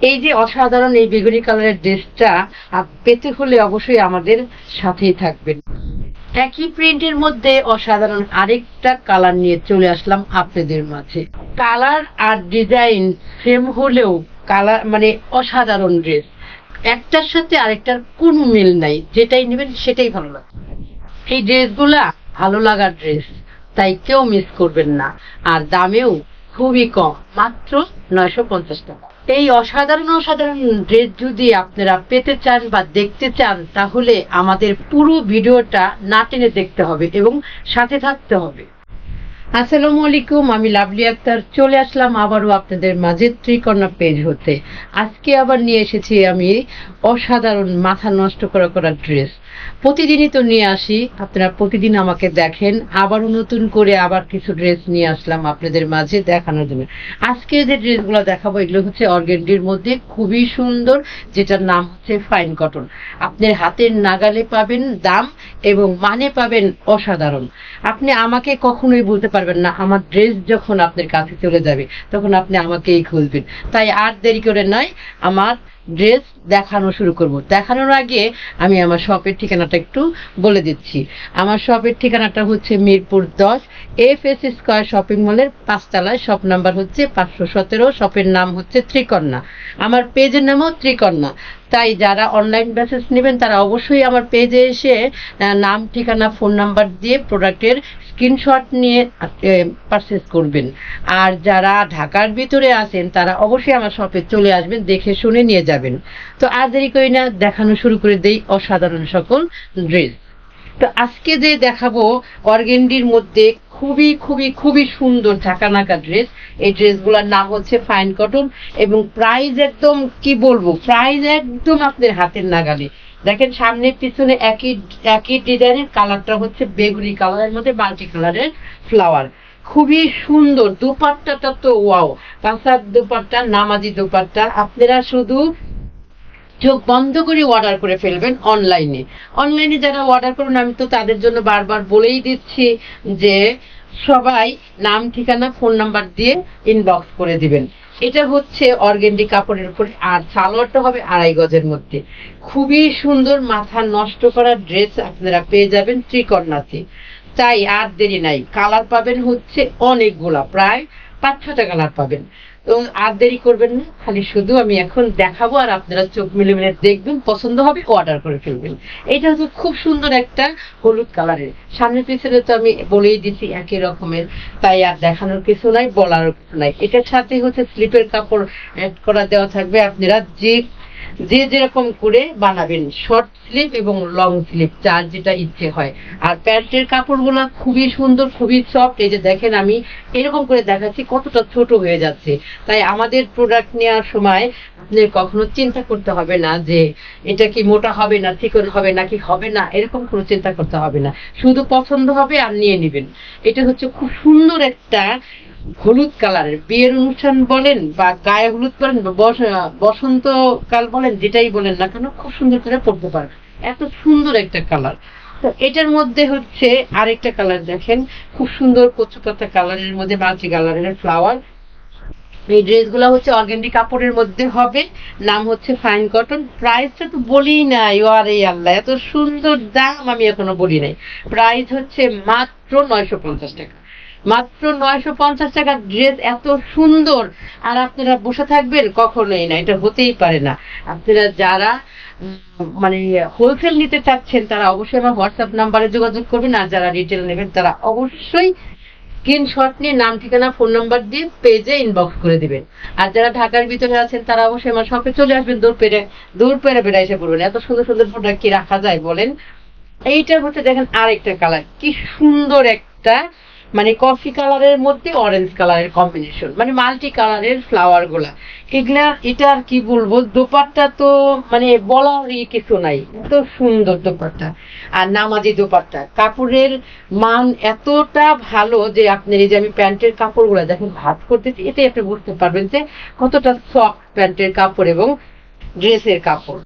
এই যে অসাধারণ এই বেগুনি কালারের ড্রেসটা পেতে হলে অবশ্যই আমাদের সাথেই থাকবেন। একই প্রিন্টের মধ্যে অসাধারণ আরেকটা কালার নিয়ে চলে আসলাম আপনাদের মাঝে। কালার আর ডিজাইন সেম হলেও কালার মানে অসাধারণ ড্রেস। একটার সাথে আরেকটার কোনো মিল নাই। যেটাই নেবেন সেটাই ভালো লাগে এই ড্রেসগুলা ভালো লাগার ড্রেস, তাই কেউ মিস করবেন না। আর দামেও খুবই কম, মাত্র নয়শো পঞ্চাশ টাকা। এই অসাধারণ অসাধারণ ড্রেস যদি আপনারা পেতে চান বা দেখতে চান, তাহলে আমাদের পুরো ভিডিওটা না টেনে দেখতে হবে এবং সাথে থাকতে হবে। আসসালামু আলাইকুম, আমি লাভলি আক্তার। চলে আসলাম আবারও আপনাদের মাঝে ত্রিকর্ণা পেজ হতে। আজকে আবার নিয়ে এসেছি আমি অসাধারণ মাথা নষ্ট করা করা ড্রেস প্রতিদিনই তো নিয়ে আসি। আপনারা প্রতিদিন আমাকে দেখেন। আবারও নতুন করে আবার কিছু ড্রেস নিয়ে আসলাম আপনাদের মাঝে দেখানোর জন্য। আজকে যে ড্রেসগুলো দেখাবো, এগুলো হচ্ছে অর্গেন্ডির মধ্যে খুবই সুন্দর, যেটার নাম হচ্ছে ফাইন কটন আপনার হাতের নাগালে পাবেন দাম এবং মানে পাবেন অসাধারণ। আপনি আমাকে কখনোই বলতে পারবেন না, আমার ড্রেস যখন আপনার কাছে চলে যাবে, তখন আপনি আমাকেই খুঁজবেন তাই আর দেরি করে নয়, আমার ড্রেস দেখানো শুরু করব। দেখানোর আগে আমি আমার শপের ঠিকানাটা একটু বলে দিচ্ছি। আমার শপের ঠিকানাটা হচ্ছে মিরপুর দশ এফ এস স্কোয়ার শপিং মলের পাঁচতলায় শপ নাম্বার হচ্ছে পাঁচশো সতেরো শপের নাম হচ্ছে ত্রিকন্যা। আমার পেজের নামও ত্রিকন্যা। তাই যারা অনলাইন মেসেজ নেবেন, তারা অবশ্যই আমার পেজে এসে নাম, ঠিকানা ফোন নাম্বার দিয়ে প্রোডাক্টের স্ক্রিনশট নিয়ে পারচেস করবেন। আর যারা ঢাকার ভিতরে আছেন, তারা অবশ্যই আমার শপে চলে আসবেন, দেখে শুনে নিয়ে যাবেন। তো আর দেরি করি না, দেখানো শুরু করে দেই অসাধারণ সকল ড্রেস তো আজকে যে দেখাবো, অর্গেন্ডির মধ্যে খুবই খুবই খুবই সুন্দর ঝাঁকানাকা ড্রেস এই ড্রেসগুলোর নাম হচ্ছে ফাইন কটন এবং প্রাইস একদম, কি বলব প্রাইস একদম আপনার হাতের নাগালে। দেখেন সামনে পিছনে একই একই ডিজাইনের কালারটা হচ্ছে বেগুনি কালারের মধ্যে মাল্টি কালারের ফ্লাওয়ার খুবই সুন্দর, দুপাট্টাটা তো ওয়াও কাঁসার দুপাট্টা, নামাজি দুপাট্টা, আপনারা শুধু চোখ বন্ধ করে অর্ডার করে ফেলবেন অনলাইনে অনলাইনে যারা অর্ডার করুন, আমি তো তাদের জন্য বারবার বলেই দিচ্ছি যে সবাই নাম, ঠিকানা ফোন নাম্বার দিয়ে ইনবক্স করে দিবেন। এটা হচ্ছে অর্গেন্ডি কাপড়ের উপরে, আর সালোয়ারটা হবে আড়াই গজের মধ্যে। খুবই সুন্দর মাথা নষ্ট করা ড্রেস আপনারা পেয়ে যাবেন ত্রিকর্ণাতে তাই আর দেরি নাই। কালার পাবেন হচ্ছে অনেকগুলা, প্রায় পাঁচ ছটা কালার পাবেন। এবং আর দেরি করবেন না, খালি শুধু আমি এখন দেখাবো আর আপনারা চোখ মিলে মিলে দেখবেন, পছন্দ হবে অর্ডার করে ফেলবেন। এটা হচ্ছে খুব সুন্দর একটা হলুদ কালারের সামনের পিছনে তো আমি বলেই দিছি একই রকমের, তাই আর দেখানোর কিছু নাই, বলারও কিছু নাই। এটার সাথে হচ্ছে স্লিপের কাপড় অ্যাড করা দেওয়া থাকবে, আপনারা যে যে যেরকম করে বানাবেন শর্ট স্লিপ এবং লং স্লিপ যার যেটা ইচ্ছে হয়। আর প্যান্টের কাপড়গুলো খুবই সুন্দর, খুবই সফট এই যে দেখেন আমি এরকম করে দেখাচ্ছি, কতটা ছোট হয়ে যাচ্ছে। তাই আমাদের প্রোডাক্ট নেওয়ার সময় আপনি কখনো চিন্তা করতে হবে না যে এটা কি মোটা হবে না, চিকন হবে নাকি হবে না, এরকম কোনো চিন্তা করতে হবে না। শুধু পছন্দ হবে আর নিয়ে নেবেন। এটা হচ্ছে খুব সুন্দর একটা হলুদ কালারের। বিয়ের অনুষ্ঠান বলেন বা গায়ে হলুদ বলেন বা বস- বসন্তকাল বলেন, যেটাই বলেন না কেন, খুব সুন্দর করে পড়তে পারেন এত সুন্দর একটা কালার। তো এটার মধ্যে হচ্ছে আরেকটা কালার দেখেন। খুব সুন্দর কচু পাতা কালারের মধ্যে, মাল্টি কালারের ফ্লাওয়ার। এই ড্রেসগুলো হচ্ছে অর্গেন্ডি কাপড়ের মধ্যে হবে। নাম হচ্ছে ফাইন কটন। প্রাইসটা তো বলি নাই। আরে আল্লাহ, এত সুন্দর দাম আমি এখনও বলি নাই। প্রাইস হচ্ছে মাত্র নয়শো পঞ্চাশ টাকা। মাত্র নয়শো পঞ্চাশ টাকার ড্রেস এত সুন্দর। আর আপনারা বসে থাকবেন কখনোই না, এটা হতেই পারে না। আপনারা যারা মানে হোলসেল নিতে চাচ্ছেন, তারা অবশ্যই আমার হোয়াটসঅ্যাপ নাম্বারে যোগাযোগ করবেন। আর যারা রিটেল নেবেন, তারা অবশ্যই স্ক্রিনশট নিয়ে নাম, ঠিকানা ফোন নাম্বার দিয়ে পেজে ইনবক্স করে দিবেন। আর যারা ঢাকার ভিতরে আছেন, তারা অবশ্যই আমার শপে চলে আসবেন, দূর পেরে দূর পেরে বেড়ে এসে পড়বেন। এত সুন্দর সুন্দর প্রোডাক্ট কি রাখা যায় বলেন? এইটা হচ্ছে দেখেন আরেকটা কালার কি সুন্দর একটা মানে কফি কালারের মধ্যে অরেঞ্জ কালারের কম্বিনেশন মানে মাল্টি কালারের ফ্লাওয়ারগুলা। এগুলা এটা আর কি বলব? দোপাট্টা তো মানে বলারই কিছু নাই। এত সুন্দর দোপাট্টা। আর নামাজি দোপাট্টা। কাপড়ের মান এতটা ভালো যে আপনার এই যে আমি প্যান্টের কাপড়গুলো দেখেন ভাত করতেছি, এটাই আপনি বুঝতে পারবেন যে কতটা সফট প্যান্টের কাপড় এবং ড্রেসের কাপড়।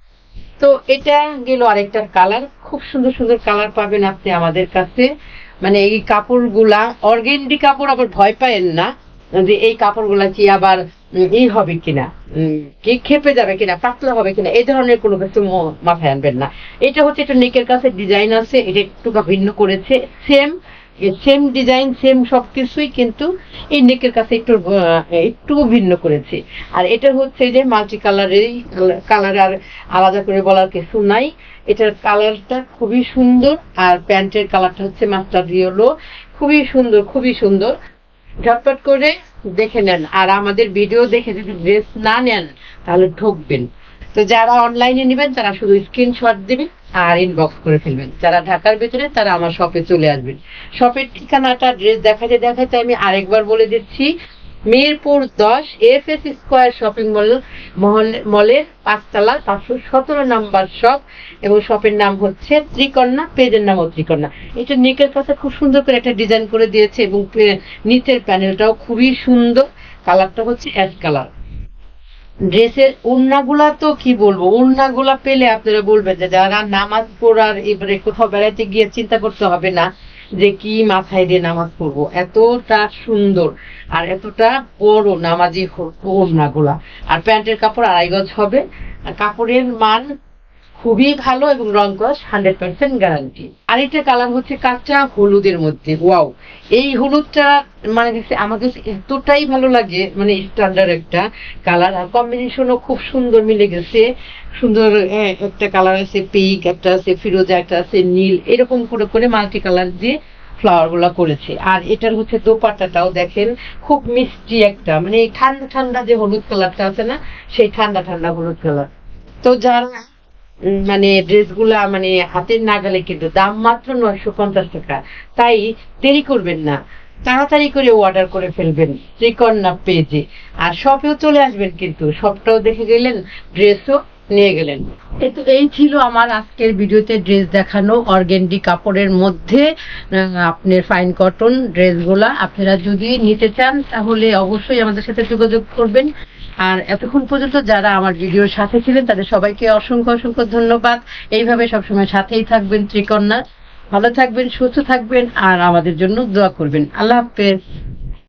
তো এটা গেল আরেকটা কালার খুব সুন্দর সুন্দর কালার পাবেন আপনি আমাদের কাছে। মানে এই কাপড়গুলা, অর্গেন্ডি কাপড় আবার ভয় পায়েন না, যে এই কাপড়গুলা কি আবার ই হবে কিনা কি খেপে যাবে কিনা, পাতলা হবে কিনা, এই ধরনের কোনো কিছু মাথায় আনবেন না। এটা হচ্ছে একটু নেকের কাছে ডিজাইন আছে, এটা একটু ভিন্ন করেছে সেম সেম ডিজাইন সেম সবকিছুই কিন্তু এই নেকের কাছে একটু একটু ভিন্ন করেছে। আর এটা হচ্ছে যে মাল্টি কালারের কালার আর আলাদা করে বলার কিছু নাই। এটার কালারটা খুবই সুন্দর আর প্যান্টের কালারটা হচ্ছে মাস্টার ইয়েলো খুবই সুন্দর খুবই সুন্দর। ঝটপট করে দেখে নেন আর আমাদের ভিডিও দেখে যদি ড্রেস না নেন, তাহলে ঠকবেন। তো যারা অনলাইনে নেবেন, তারা শুধু স্ক্রিনশট দিবেন। আর ইনবক্স করে ফেলবেন। যারা ঢাকার ভিতরে, তারা আমার শপে চলে আসবেন। শপের ঠিকানাটা ড্রেস দেখাতে দেখাতে আমি আরেকবার বলে দিচ্ছি। মিরপুর দশ F S square shopping mall মলের পাঁচতলা, পাঁচশো সতেরো নাম্বার শপ এবং শপের নাম হচ্ছে ত্রিকন্যা, পেজের নাম ত্রিকন্যা। এটা নেকের কাছে খুব সুন্দর করে একটা ডিজাইন করে দিয়েছে এবং নিচের প্যানেলটাও খুবই সুন্দর। কালারটা হচ্ছে অ্যাশ কালার ড্রেসের ওড়নাগুলা তো কি বলব? ওড়নাগুলা পেলে আপনারা বলবেন যে যারা নামাজ পড়ার এবারে কোথাও বেড়াতে গিয়ে চিন্তা করতে হবে না যে কি মাথায় দিয়ে নামাজ পড়ব। এতটা সুন্দর আর এতটা বড় নামাজি ওড়না ওড়নাগুলা। আর প্যান্টের কাপড় আড়াই গজ হবে। কাপড়ের মান খুবই ভালো এবং রং কস হান্ড্রেড পার্সেন্ট গ্যারান্টি আর এটা কালার হচ্ছে কাঁচা হলুদের মধ্যে। ওয়াও এই হলুদটা মানে আমার এতটাই ভালো লাগে মানে স্ট্যান্ডার্ড একটা কালার আর কম্বিনেশনও খুব সুন্দর মিলে গেছে। সুন্দর একটা কালার আছে পিঙ্ক একটা আছে ফিরোজা, একটা আছে নীল। এরকম করে করে মাল্টি কালার দিয়ে ফ্লাওয়ারগুলা করেছে। আর এটার হচ্ছে দোপাট্টাটাও দেখেন, খুব মিষ্টি একটা। মানে ঠান্ডা ঠান্ডা যে হলুদ কালারটা আছে না, সেই ঠান্ডা ঠান্ডা হলুদ কালার তো যারা মানে ড্রেসগুলা মানে হাতের নাগালে কিন্তু দাম মাত্র নয়শো পঞ্চাশ টাকা। তাই দেরি করবেন না। তাড়াতাড়ি করে অর্ডার করে ফেলবেন ত্রিকন্যা পেজে। আর শপেও চলে আসবেন কিন্তু। শপটাও দেখে গেলেন ড্রেসও নিয়ে গেলেন। তো এই ছিল আমার আজকের ভিডিওতে ড্রেস দেখানো অর্গেন্ডি কাপড়ের মধ্যে আপনার ফাইন কটন ড্রেসগুলা। আপনারা যদি নিতে চান, তাহলে অবশ্যই আমাদের সাথে যোগাযোগ করবেন। আর এতক্ষণ পর্যন্ত যারা আমার ভিডিওর সাথে ছিলেন, তাদের সবাইকে অসংখ্য অসংখ্য ধন্যবাদ। এইভাবে সবসময় সাথেই থাকবেন ত্রিকন্যা। ভালো থাকবেন, সুস্থ থাকবেন, আর আমাদের জন্য দোয়া করবেন। আল্লাহ হাফেজ।